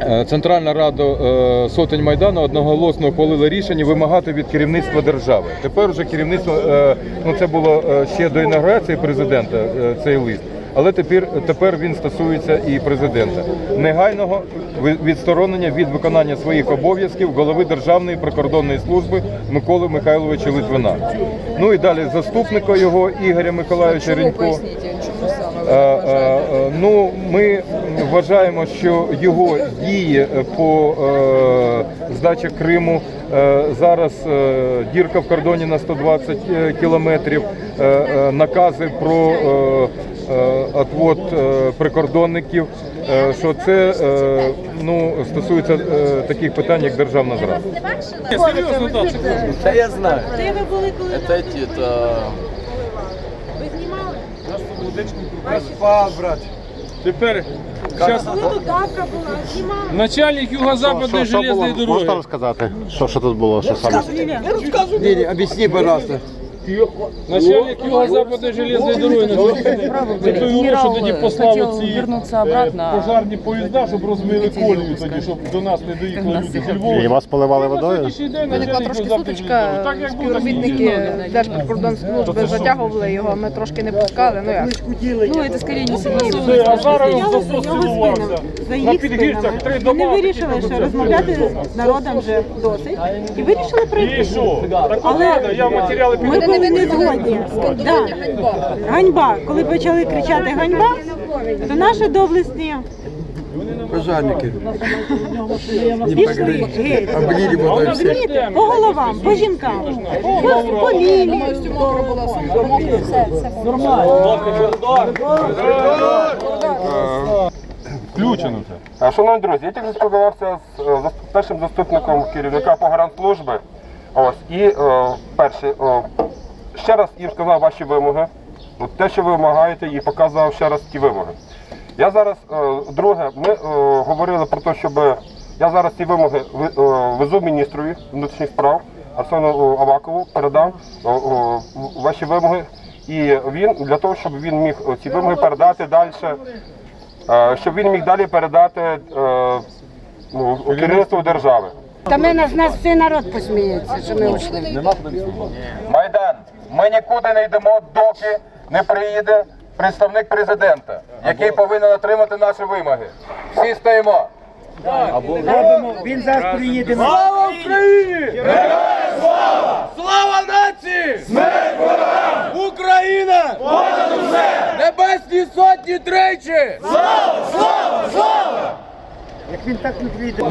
Е, Центральна Рада е, сотень Майдану одноголосно ухвалила рішення вимагати від керівництва держави. Тепер вже керівництво, е, ну це було ще до інаугурації президента цей лист, але тепер, тепер він стосується і президента. Негайного відсторонення від виконання своїх обов'язків голови Державної прикордонної служби Миколи Михайловича Литвина. Ну і далі заступника його Ігоря Миколаївича саме Е, е, Ну, ми вважаємо, що його дії по е, здачі Криму зараз дірка в кордоні на 120 е, кілометрів, накази про отвод е, прикордонників, е, що це е, ну, стосується е, таких питань, як державна зрада. Серйозно, так, це кожен. Та я знаю. Де ви були, коли Это эти, это... ви знімали? Спал, брат. Тепер зараз Коли тут давка була, знімали? начальник юго-западної железної Можете дороги. розказати, що, що тут було, що саме? Не, не, объясни, Начальник юго-западної железної дороги той що тоді послав ці пожарні поїзда, щоб розмили колію тоді, щоб до нас не доїхали люди зі І вас поливали водою? Виникла трошки сутичка, і співробітники. Держприкордонслужби затягували його, ми трошки не пускали. Ну як? Ну, це скоріше не Все, а зараз він На підгірцях три дома. Вони вирішили, що розмовляти з народом вже досить. І вирішили І прийти. що? Так Але я матеріали підготував. Не згодні. Да. Ганьба. Коли почали кричати ганьба, то наші доблесні Пожарники. пішли геть. Облили водой. Розумієте? По головам, по жінкам, по, по лілі. Включено це. Шановні друзі, я тільки спілкувався з е, зас- першим заступником керівника погранслужби. Ось і е, перше, е, ще раз їм сказав ваші вимоги. От те, що ви вимагаєте, і показав ще раз ті вимоги. Я зараз, е, друге, ми е, говорили про те, щоб я зараз ці вимоги везу міністрові внутрішніх справ Арсену Авакову, передам е, е, ваші вимоги. І він для того, щоб він міг ці вимоги передати далі. Щоб він міг далі передати ну, керівництву держави. Та ми нас, нас всі народ посміється, що ми ушли. Майдан, ми нікуди не йдемо, доки не приїде представник президента, який повинен отримати наші вимоги. Всі стоїмо. Він зараз приїде. Слава Україні! Слава нації! Смерть ворогам! Україна! Понад усе! Небесні сотні тричі! Як він так не прийде.